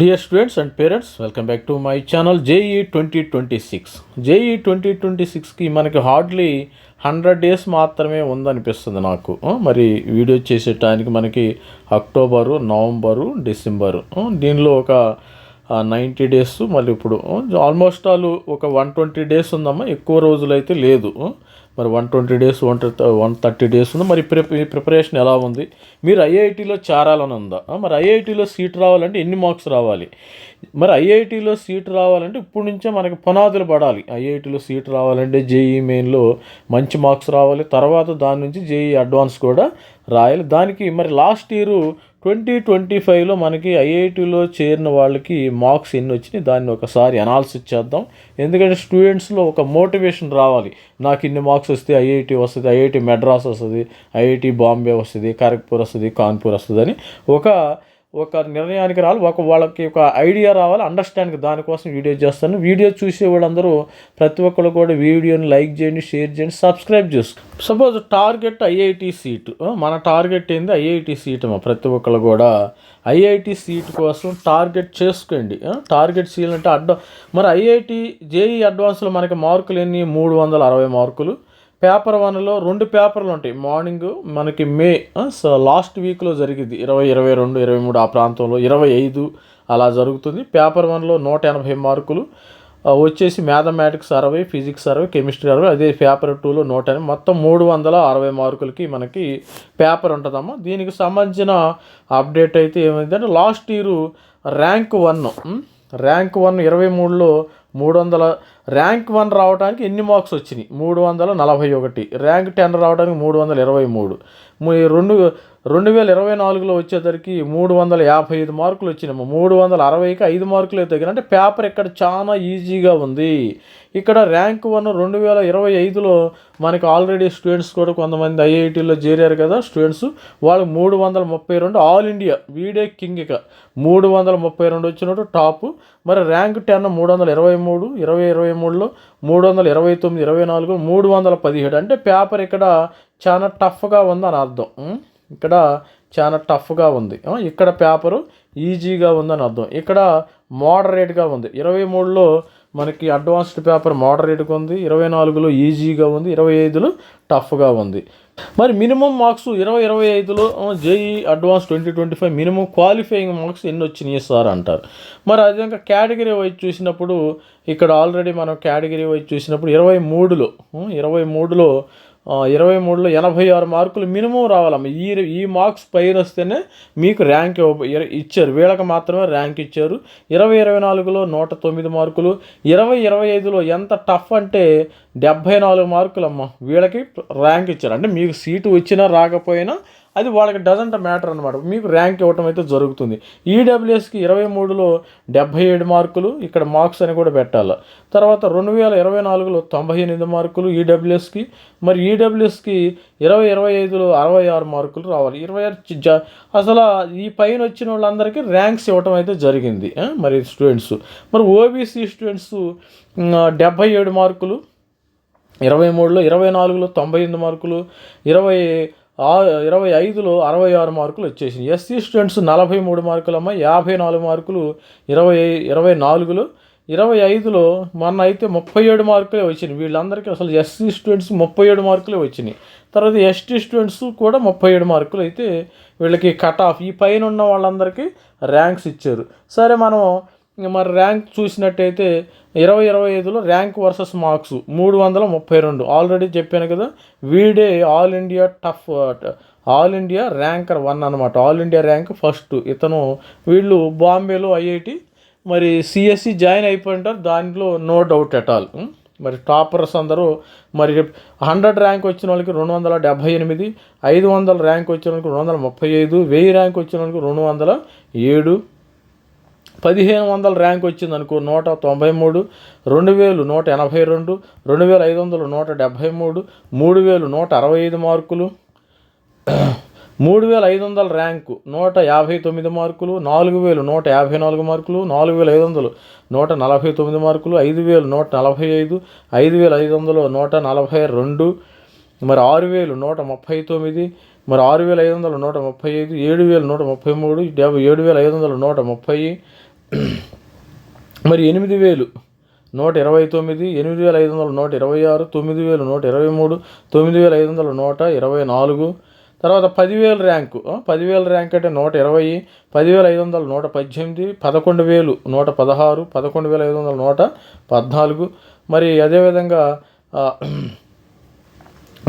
Dear students and parents welcome back to my channel JEE twenty twenty six JEE twenty twenty సిక్స్కి మనకి hardly hundred days మాత్రమే ఉందనిపిస్తుంది నాకు. మరి video చేసే టైంకి మనకి అక్టోబరు నవంబరు డిసెంబరు దీనిలో ఒక నైంటీ డేస్ మళ్ళీ ఇప్పుడు ఆల్మోస్ట్ ఆల్ ఒక వన్ ట్వంటీ డేస్ ఉందమ్మా ఎక్కువ రోజులైతే లేదు. మరి one twenty days one one thirty days ఉంది. మరి ప్రిప ప్రిపరేషన్ ఎలా ఉంది? మీరు ఐఐటీలో చేరాలని ఉందా? మరి ఐఐటీలో సీట్ రావాలంటే ఎన్ని మార్క్స్ రావాలి? మరి ఐఐటీలో సీట్ రావాలంటే ఇప్పుడు నుంచే మనకి పునాదులు పడాలి. ఐఐటీలో సీట్ రావాలంటే జేఈ మెయిన్లో మంచి మార్క్స్ రావాలి. తర్వాత దాని నుంచి జేఈ అడ్వాన్స్ కూడా రాయాలి. దానికి మరి లాస్ట్ ఇయర్ ట్వంటీ ట్వంటీ ఫైవ్లో మనకి ఐఐటీలో చేరిన వాళ్ళకి మార్క్స్ ఎన్ని వచ్చినాయి? దాన్ని ఒకసారి అనాలిసిస్ చేద్దాం. ఎందుకంటే స్టూడెంట్స్లో ఒక మోటివేషన్ రావాలి. నాకు ఇన్ని మార్క్స్ వస్తే ఐఐటి వస్తుంది ఐఐటి మెడ్రాస్ వస్తుంది ఐఐటి బాంబే వస్తుంది ఖరగ్పూర్ వస్తుంది కాన్పూర్ వస్తుంది అని ఒక ఒక నిర్ణయానికి రావాలి ఒక వాళ్ళకి ఒక ఐడియా రావాలి అండర్స్టాండింగ్ దానికోసం వీడియో చేస్తాను. వీడియో చూసే వాళ్ళందరూ ప్రతి ఒక్కరు కూడా వీడియోని లైక్ చేయండి షేర్ చేయండి సబ్స్క్రైబ్ చేసుకో. సపోజ్ టార్గెట్ ఐఐటి సీటు మన టార్గెట్ ఏంది? ఐఐటి సీట్ మా ప్రతి ఒక్కరు కూడా ఐఐటి సీట్ కోసం టార్గెట్ చేసుకోండి టార్గెట్ చేయాలంటే అడ్వా మరి ఐఐటి జేఈ అడ్వాన్స్లో మనకి మార్కులు ఎన్ని? మూడు వందల అరవై మార్కులు. పేపర్ వన్లో రెండు పేపర్లు ఉంటాయి. మార్నింగ్ మనకి మే సో లాస్ట్ వీక్లో జరిగింది. ఇరవై ఇరవై రెండు ఇరవై మూడు ఆ ప్రాంతంలో ఇరవై ఐదు అలా జరుగుతుంది. పేపర్ వన్లో నూట ఎనభై మార్కులు వచ్చేసి మ్యాథమెటిక్స్ అరవై ఫిజిక్స్ అరవై కెమిస్ట్రీ అరవై అదే పేపర్ టూలో నూట ఎనభై. మొత్తం మూడు వందల అరవై మార్కులకి మనకి పేపర్ ఉంటుందమ్మా. దీనికి సంబంధించిన అప్డేట్ అయితే ఏమైందంటే last year rank one rank one ఇరవై మూడులో మూడు వందల ర్యాంక్ వన్ రావడానికి ఎన్ని మార్క్స్ వచ్చినాయి? మూడు వందల నలభై ఒకటి. ర్యాంక్ టెన్ రావడానికి మూడు వందల ఇరవై మూడు. రెండు రెండు వేల ఇరవై నాలుగులో వచ్చేసరికి మూడు వందల యాభై ఐదు మార్కులు వచ్చినాయి. మూడు వందల అరవైకి ఐదు మార్కులు తగ్గిన అంటే పేపర్ ఇక్కడ చాలా ఈజీగా ఉంది. ఇక్కడ ర్యాంక్ వన్ రెండు వేల ఇరవై ఐదులో మనకి ఆల్రెడీ స్టూడెంట్స్ కూడా కొంతమంది ఐఐటీలో చేరారు కదా స్టూడెంట్స్. వాళ్ళు మూడు వందల ముప్పై రెండు ఆల్ ఇండియా వీడే కింగ్ ఇక. మూడు వందల ముప్పై రెండు వచ్చినట్టు టాప్. మరి ర్యాంక్ టెన్ మూడు వందల ఇరవై మూడు ఇరవై ఇరవై మూడులో మూడు వందల ఇరవై తొమ్మిది ఇరవై నాలుగు మూడు వందల పదిహేడు. అంటే పేపర్ ఇక్కడ చాలా టఫ్గా ఉందని అర్థం. ఇక్కడ చాలా టఫ్గా ఉంది. ఇక్కడ పేపరు ఈజీగా ఉందని అర్థం. ఇక్కడ మోడరేట్గా ఉంది. ఇరవై మూడులో మనకి అడ్వాన్స్డ్ పేపర్ మోడరేట్గా ఉంది. ఇరవై నాలుగులో ఈజీగా ఉంది. ఇరవై ఐదులో టఫ్గా ఉంది. మరి మినిమం మార్క్స్ ఇరవై ఇరవై ఐదులో JEE advance twenty twenty five minimum qualifying marks ఎన్ని వచ్చినాయి సార్ అంటారు. మరి అదే కేటగిరీ వైజ్ చూసినప్పుడు ఇక్కడ ఆల్రెడీ మనం కేటగిరీ వైజ్ చూసినప్పుడు ఇరవై మూడులో ఇరవై మూడులో ఇరవై మూడులో ఎనభై ఆరు మార్కులు మినిమం రావాలమ్మ. ఈ ఈ మార్క్స్ పైన వస్తేనే మీకు ర్యాంక్ ఇచ్చారు. వీళ్ళకి మాత్రమే ర్యాంక్ ఇచ్చారు. ఇరవై ఇరవై నాలుగులో నూట తొమ్మిది మార్కులు. ఇరవై ఇరవై ఐదులో ఎంత టఫ్ అంటే డెబ్భై నాలుగు మార్కులు అమ్మ వీళ్ళకి ర్యాంక్ ఇచ్చారు. అంటే మీకు సీటు వచ్చినా రాకపోయినా అది వాళ్ళకి డజంట్ మ్యాటర్ అనమాట మీకు ర్యాంక్ ఇవ్వటం అయితే జరుగుతుంది. ఈడబ్ల్యూఎస్కి ఇరవై మూడులో డెబ్భై ఏడు మార్కులు ఇక్కడ మార్క్స్ అని కూడా పెట్టాలి. తర్వాత రెండు వేల ఇరవై నాలుగులో తొంభై ఎనిమిది మార్కులు ఈడబ్ల్యూఎస్కి మరి ఈడబ్ల్యూఎస్కి ఇరవై ఇరవై ఐదులో అరవై ఆరు మార్కులు రావాలి. ఇరవై ఆరు జ- అసలు ఈ పైన వచ్చిన వాళ్ళందరికీ ర్యాంక్స్ ఇవ్వటం అయితే జరిగింది. మరి స్టూడెంట్స్ మరి ఓబీసీ స్టూడెంట్స్ డెబ్భై ఏడు మార్కులు ఇరవై మూడులో ఇరవై నాలుగులో తొంభై ఎనిమిది మార్కులు ఇరవై ఇరవై ఐదులో అరవై ఆరు మార్కులు వచ్చేసింది ఎస్సీ స్టూడెంట్స్ నలభై మూడు మార్కులమ్మ యాభై నాలుగు మార్కులు ఇరవై ఇరవై నాలుగులో ఇరవై ఐదులో మొన్న అయితే ముప్పై ఏడు మార్కులే వచ్చినాయి. వీళ్ళందరికీ అసలు ఎస్సీ స్టూడెంట్స్ ముప్పై ఏడు మార్కులే వచ్చినాయి. తర్వాత ఎస్టీ స్టూడెంట్స్ కూడా ముప్పై ఏడు మార్కులు అయితే వీళ్ళకి కట్ ఆఫ్. ఈ పైన ఉన్న వాళ్ళందరికీ ర్యాంక్స్ ఇచ్చారు. సరే మనం మరి ర్యాంక్ చూసినట్టయితే ఇరవై ఇరవై ఐదులో ర్యాంక్ వర్సెస్ మార్క్స్ మూడు వందల ముప్పై రెండు. ఆల్రెడీ చెప్పాను కదా వీడే all India tough all India ranker one అనమాట ఆల్ ఇండియా ర్యాంక్ ఫస్ట్. ఇతను వీళ్ళు బాంబేలో ఐఐటి మరి సిఎస్సి జాయిన్ అయిపోయింటారు. దాంట్లో నో డౌట్ ఎట్ ఆల్. మరి టాపర్స్ అందరూ మరి హండ్రెడ్ ర్యాంక్ వచ్చిన వాళ్ళకి రెండు వందల డెబ్భై ఎనిమిది ఐదు వందల ర్యాంక్ వచ్చిన వాళ్ళకి రెండు వందల ముప్పై ఐదు వెయ్యి ర్యాంక్ వచ్చిన వాళ్ళకి రెండు వందల ఏడు. పదిహేను వందల ర్యాంక్ వచ్చింది అనుకో నూట తొంభై మూడు రెండు వేలు నూట ఎనభై రెండు రెండు వేల ఐదు వందలు నూట డెబ్భై మూడు మూడు వేలు నూట అరవై ఐదు మార్కులు మూడు వేల ఐదు వందల ర్యాంకు నూట యాభై తొమ్మిది మార్కులు నాలుగు వేలు నూట యాభై నాలుగు మార్కులు నాలుగు వేల ఐదు వందలు నూట నలభై తొమ్మిది మార్కులు ఐదు వేలు నూట నలభై ఐదు ఐదు వేల ఐదు వందలు నూట నలభై రెండు మరి ఆరు వేలు నూట ముప్పై తొమ్మిది మరి ఆరు వేల ఐదు వందలు నూట ముప్పై ఐదు ఏడు వేలు నూట ముప్పై మూడు డెబ్బై ఏడు వేల ఐదు వందలు నూట ముప్పై మరి ఎనిమిది వేలు నూట ఇరవై తొమ్మిది ఎనిమిది వేల ఐదు వందల నూట ఇరవై ఆరు తొమ్మిది వేలు నూట ఇరవై మూడు తొమ్మిది వేల ఐదు వందల నూట ఇరవై నాలుగు. తర్వాత పదివేల ర్యాంకు పదివేల ర్యాంక్ అంటే నూట ఇరవై పదివేల ఐదు వందల నూట పద్దెనిమిది పదకొండు వేలు నూట పదహారు పదకొండు వేల ఐదు వందల నూట పద్నాలుగు. మరి అదేవిధంగా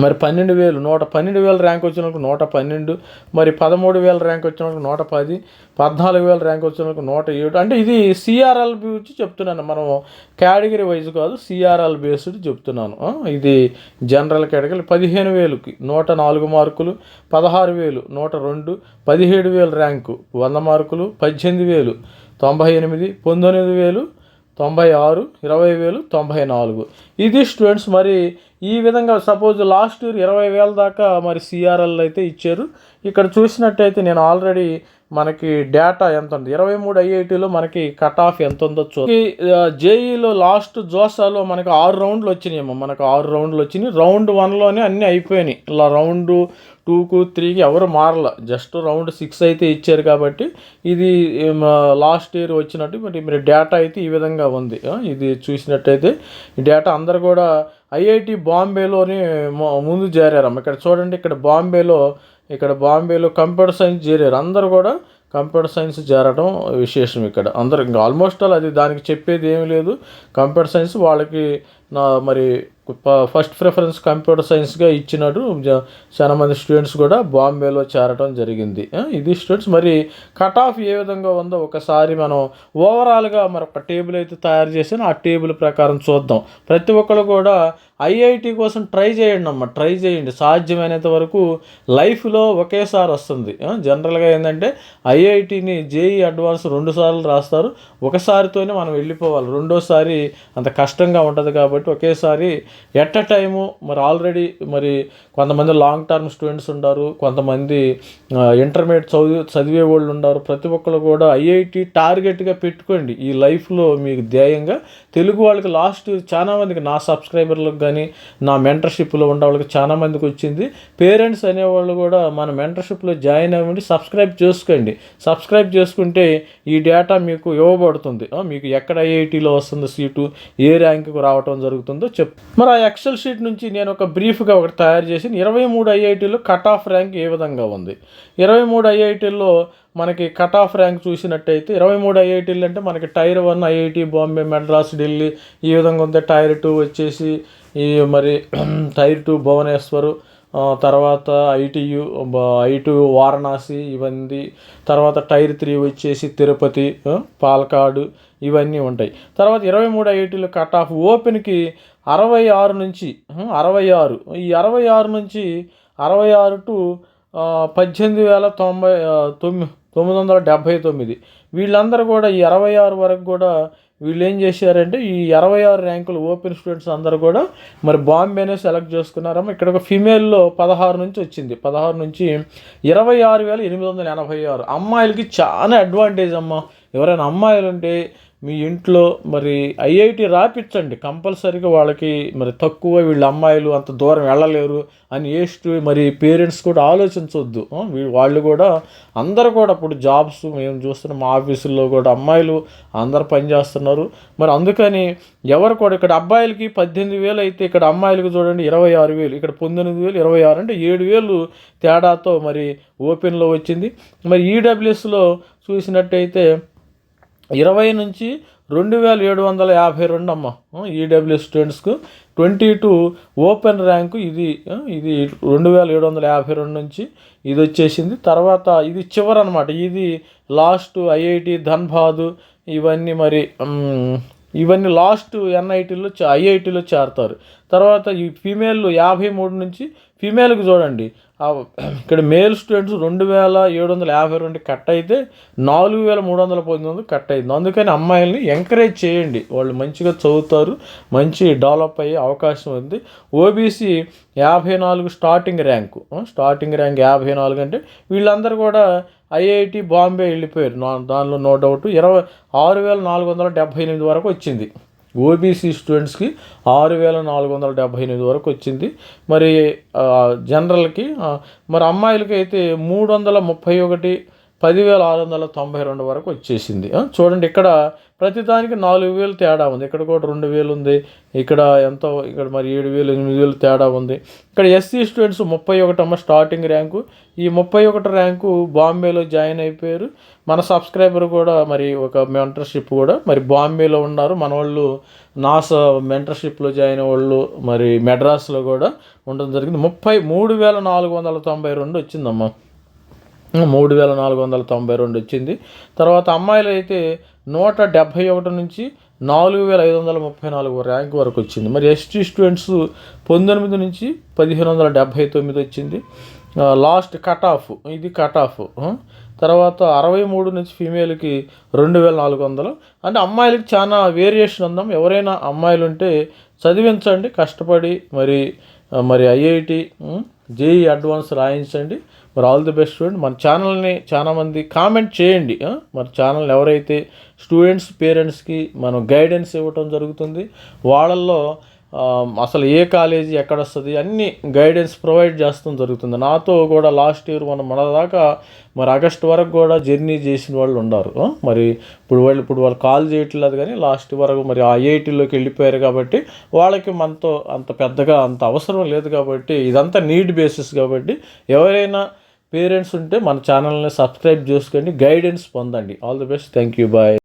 మరి పన్నెండు వేలు నూట పన్నెండు వేల ర్యాంక్ వచ్చినకు నూట పన్నెండు మరి పదమూడు వేల ర్యాంక్ వచ్చినకు నూట పది పద్నాలుగు వేల ర్యాంక్ వచ్చినకు నూట ఏడు అంటే ఇది సిఆర్ఎల్ వచ్చి చెప్తున్నాను. మనం కేటగిరీ వైజ్ కాదు సిఆర్ఎల్ బేస్డ్ చెప్తున్నాను. ఇది జనరల్ కేటగిరీ పదిహేను వేలుకి నూట నాలుగు మార్కులు పదహారు వేలు నూట రెండు పదిహేడు వేల ర్యాంకు వంద మార్కులు పద్దెనిమిది వేలు తొంభై ఎనిమిది పంతొమ్మిది వేలు తొంభై ఆరు ఇరవై వేలు తొంభై నాలుగు. ఇది స్టూడెంట్స్ మరి ఈ విధంగా సపోజ్ లాస్ట్ ఇయర్ ఇరవై వేల దాకా మరి సిఆర్ఎల్ అయితే ఇచ్చారు. ఇక్కడ చూసినట్టయితే నేను ఆల్రెడీ మనకి డేటా ఎంత ఉంది ఇరవై మూడు ఐఐటీలో మనకి కట్ ఆఫ్ ఎంత ఉందో చూ జేఈలో లాస్ట్ జోసాలో మనకి ఆరు రౌండ్లు వచ్చినాయేమో మనకు ఆరు రౌండ్లు వచ్చినాయి. రౌండ్ వన్లోనే అన్నీ అయిపోయినాయి. ఇలా రౌండ్ టూకు త్రీకి ఎవరు మారల. జస్ట్ రౌండ్ సిక్స్ అయితే ఇచ్చారు కాబట్టి ఇది లాస్ట్ ఇయర్ వచ్చినట్టు మరి మరి డేటా అయితే ఈ విధంగా ఉంది. ఇది చూసినట్టయితే ఈ డేటా అందరు కూడా ఐఐటి బాంబేలోనే ముందు చేరారమ్మ ఇక్కడ చూడండి ఇక్కడ బాంబేలో ఇక్కడ బాంబేలో కంప్యూటర్ సైన్స్ చేరారు. అందరు కూడా కంప్యూటర్ సైన్స్ చేరడం విశేషం ఇక్కడ. అందరు ఇంకా ఆల్మోస్ట్ ఆల్ అది దానికి చెప్పేది ఏమీ లేదు. కంప్యూటర్ సైన్స్ వాళ్ళకి నా మరి ప- ఫస్ట్ ప్రిఫరెన్స్ కంప్యూటర్ సైన్స్గా ఇచ్చినట్టు చాలా మంది స్టూడెంట్స్ కూడా బాంబేలో చేరడం జరిగింది. ఇది స్టూడెంట్స్ మరి కట్ ఆఫ్ ఏ విధంగా ఉందో ఒకసారి మనం ఓవరాల్గా మరి ఒక టేబుల్ అయితే తయారు చేసాను ఆ టేబుల్ ప్రకారం చూద్దాం. ప్రతి ఒక్కరు కూడా ఐఐటి కోసం ట్రై చేయండి అమ్మ ట్రై చేయండి. సాధ్యమైనంత వరకు లైఫ్లో ఒకేసారి వస్తుంది. జనరల్గా ఏంటంటే ఐఐటిని జేఈ అడ్వాన్స్ రెండు సార్లు రాస్తారు. ఒకసారితోనే మనం వెళ్ళిపోవాలి. రెండోసారి అంత కష్టంగా ఉంటుంది కాబట్టి ఒకేసారి ఎట్ అ టైము మరి ఆల్రెడీ మరి కొంతమంది లాంగ్ టర్మ్ స్టూడెంట్స్ ఉంటారు కొంతమంది ఇంటర్మీడియట్ చదివి చదివే వాళ్ళు ఉన్నారు ప్రతి ఒక్కరు కూడా ఐఐటి టార్గెట్గా పెట్టుకోండి. ఈ లైఫ్లో మీకు ధ్యేయంగా తెలుగు వాళ్ళకి లాస్ట్ చాలా మందికి నా సబ్స్క్రైబర్లకు కానీ నా మెంటర్షిప్లో ఉన్న వాళ్ళకి చాలా మందికి వచ్చింది. పేరెంట్స్ అనేవాళ్ళు కూడా మన మెంటర్షిప్లో జాయిన్ అవ్వండి సబ్స్క్రైబ్ చేసుకోండి. సబ్స్క్రైబ్ చేసుకుంటే ఈ డేటా మీకు ఇవ్వబడుతుంది. మీకు ఎక్కడ ఐఐటీలో వస్తుంది సీటు ఏ ర్యాంకుకు రావటం జరుగుతుందో చెప్ మరి ఆ ఎక్సెల్ షీట్ నుంచి నేను ఒక బ్రీఫ్గా ఒకటి తయారు చేసి ఇరవై మూడు ఐఐటీలో కట్ ఆఫ్ ర్యాంక్ ఏ విధంగా ఉంది? ఇరవై మూడు ఐఐటీల్లో మనకి కట్ ఆఫ్ ర్యాంక్ చూసినట్టయితే ఇరవై మూడు ఐఐటీలు అంటే మనకి tier one IIT Bombay Madras Delhi ఈ విధంగా ఉంది. టైర్ టూ వచ్చేసి ఈ మరి టైర్ టూ భువనేశ్వర్ తర్వాత ఐటియు ఐటు వారణాసి ఇవన్నీ తర్వాత టైర్ త్రీ వచ్చేసి తిరుపతి పాలకాడు ఇవన్నీ ఉంటాయి. తర్వాత ఇరవై మూడు ఐటీలు కట్ ఆఫ్ ఓపెన్కి అరవై ఆరు నుంచి అరవై ఆరు. ఈ అరవై ఆరు నుంచి అరవై ఆరు టు పద్దెనిమిది వేల తొంభై తొమ్మిది తొమ్మిది వందల డెబ్భై తొమ్మిది. వీళ్ళందరూ కూడా ఈ అరవై ఆరు వరకు కూడా వీళ్ళు ఏం చేశారంటే ఈ అరవై ఆరు ర్యాంకులు ఓపెన్ స్టూడెంట్స్ అందరూ కూడా మరి బాంబేనే సెలెక్ట్ చేసుకున్నారమ్మా. ఇక్కడ ఒక ఫీమేల్లో పదహారు నుంచి వచ్చింది. పదహారు నుంచి ఇరవై ఆరు వేల ఎనిమిది వందల ఎనభై ఆరు. అమ్మాయిలకి చాలా అడ్వాంటేజ్ అమ్మా ఎవరైనా అమ్మాయిలు ఉంటే మీ ఇంట్లో మరి ఐఐటి రాపించండి కంపల్సరీగా వాళ్ళకి మరి తక్కువ వీళ్ళ అమ్మాయిలు అంత దూరం వెళ్ళలేరు అని ఏస్ట్ మరి పేరెంట్స్ కూడా ఆలోచించవద్దు వాళ్ళు కూడా అందరు కూడా ఇప్పుడు జాబ్స్ మేము చూస్తున్నాం మా ఆఫీసుల్లో కూడా అమ్మాయిలు అందరు పనిచేస్తున్నారు మరి అందుకని ఎవరు కూడా ఇక్కడ అబ్బాయిలకి పద్దెనిమిది వేలు అయితే ఇక్కడ అమ్మాయిలకు చూడండి ఇరవై ఆరు వేలు ఇక్కడ పంతొమ్మిది వేలు ఇరవై ఆరు అంటే ఏడు వేలు తేడాతో మరి ఓపెన్లో వచ్చింది. మరి ఈడబ్ల్యూఎస్లో చూసినట్టయితే ఇరవై నుంచి రెండు వేల ఏడు వందల యాభై రెండు అమ్మ. ఈడబ్ల్యూ స్టూడెంట్స్కు ట్వంటీ టూ ఓపెన్ ర్యాంకు ఇది. ఇది రెండు వేల ఏడు వందల యాభై రెండు నుంచి ఇది వచ్చేసింది. తర్వాత ఇది చివరి అనమాట ఇది లాస్ట్ ఐఐటి ధన్బాద్. ఇవన్నీ మరి ఇవన్నీ లాస్ట్ ఎన్ఐటీలో ఐఐటీలో చేరతారు. తర్వాత ఈ ఫీమేల్ యాభై మూడు నుంచి ఫీమేల్కి చూడండి. ఇక్కడ మేల్ స్టూడెంట్స్ రెండు వేల ఏడు వందల యాభై రెండు కట్ అయితే నాలుగు వేల మూడు వందల పంతొమ్మిది కట్ అయింది. అందుకని అమ్మాయిల్ని ఎంకరేజ్ చేయండి. వాళ్ళు మంచిగా చదువుతారు మంచి డెవలప్ అయ్యే అవకాశం ఉంది. ఓబీసీ యాభై నాలుగు స్టార్టింగ్ ర్యాంకు. స్టార్టింగ్ ర్యాంక్ యాభై నాలుగు అంటే వీళ్ళందరూ కూడా ఐఐటి బాంబే వెళ్ళిపోయారు. దానిలో నో డౌట్ ఇరవై ఆరు వేల నాలుగు వందల డెబ్భై ఎనిమిది వరకు వచ్చింది. ఓబీసీ స్టూడెంట్స్కి ఆరు వేల నాలుగు వందల డెబ్భై ఎనిమిది వరకు వచ్చింది. మరి జనరల్కి మరి అమ్మాయిలకి అయితే మూడు వందల ముప్పై ఒకటి పదివేల ఆరు వందల తొంభై రెండు వరకు వచ్చేసింది. చూడండి ఇక్కడ ప్రతిదానికి నాలుగు వేలు తేడా ఉంది. ఇక్కడ కూడా రెండు వేలు ఉంది. ఇక్కడ ఎంతో ఇక్కడ మరి ఏడు వేలు ఎనిమిది వేలు తేడా ఉంది. ఇక్కడ ఎస్సీ స్టూడెంట్స్ ముప్పై ఒకటమ్మ స్టార్టింగ్ ర్యాంకు ఈ ముప్పై ఒకటి ర్యాంకు బాంబేలో జాయిన్ అయిపోయారు. మన సబ్స్క్రైబర్ కూడా మరి ఒక మెంటర్షిప్ కూడా మరి బాంబేలో ఉన్నారు. మన వాళ్ళు నాసా మెంటర్షిప్లో జాయిన్ వాళ్ళు మరి మెడ్రాస్లో కూడా ఉండడం జరిగింది. ముప్పై మూడు వేల నాలుగు వందల తొంభై రెండు వచ్చిందమ్మా. మూడు వేల నాలుగు వందల తొంభై రెండు వచ్చింది. తర్వాత అమ్మాయిలు అయితే నూట డెబ్భై ఒకటి నుంచి నాలుగు వేల ఐదు వందల ముప్పై నాలుగు ర్యాంక్ వరకు వచ్చింది. మరి ఎస్టీ స్టూడెంట్స్ పంతొమ్మిది నుంచి పదిహేను వందల డెబ్భై తొమ్మిది వచ్చింది. లాస్ట్ కట్ ఆఫ్ ఇది కట్ ఆఫ్ తర్వాత అరవై మూడు నుంచి ఫీమేల్కి రెండు వేల నాలుగు వందలు. అంటే అమ్మాయిలకి చాలా వేరియేషన్ ఉందాం. ఎవరైనా అమ్మాయిలు ఉంటే చదివించండి కష్టపడి మరి మరి ఐఐటి జేఈ అడ్వాన్స్ రాయించండి. మరి ఆల్ ది బెస్ట్ స్టూడెంట్. మన ఛానల్ని చాలామంది కామెంట్ చేయండి. మన ఛానల్ ఎవరైతే స్టూడెంట్స్ పేరెంట్స్కి మనం గైడెన్స్ ఇవ్వటం జరుగుతుంది వాళ్ళల్లో అసలు ఏ కాలేజీ ఎక్కడ వస్తుంది అన్ని గైడెన్స్ ప్రొవైడ్ చేస్తాం జరుగుతుంది. నాతో కూడా లాస్ట్ ఇయర్ మనం మన దాకా మరి ఆగస్ట్ వరకు కూడా జర్నీ చేసిన వాళ్ళు ఉన్నారు. మరి ఇప్పుడు వాళ్ళు ఇప్పుడు వాళ్ళు కాల్ చేయట్లేదు కానీ లాస్ట్ వరకు మరి ఐఐటీలోకి వెళ్ళిపోయారు కాబట్టి వాళ్ళకి మనతో అంత పెద్దగా అంత అవసరం లేదు కాబట్టి ఇదంతా నీడ్ బేసిస్ కాబట్టి ఎవరైనా పేరెంట్స్ ఉంటే మన ఛానల్ని సబ్స్క్రైబ్ చేసుకోండి గైడెన్స్ పొందండి. All the best thank you bye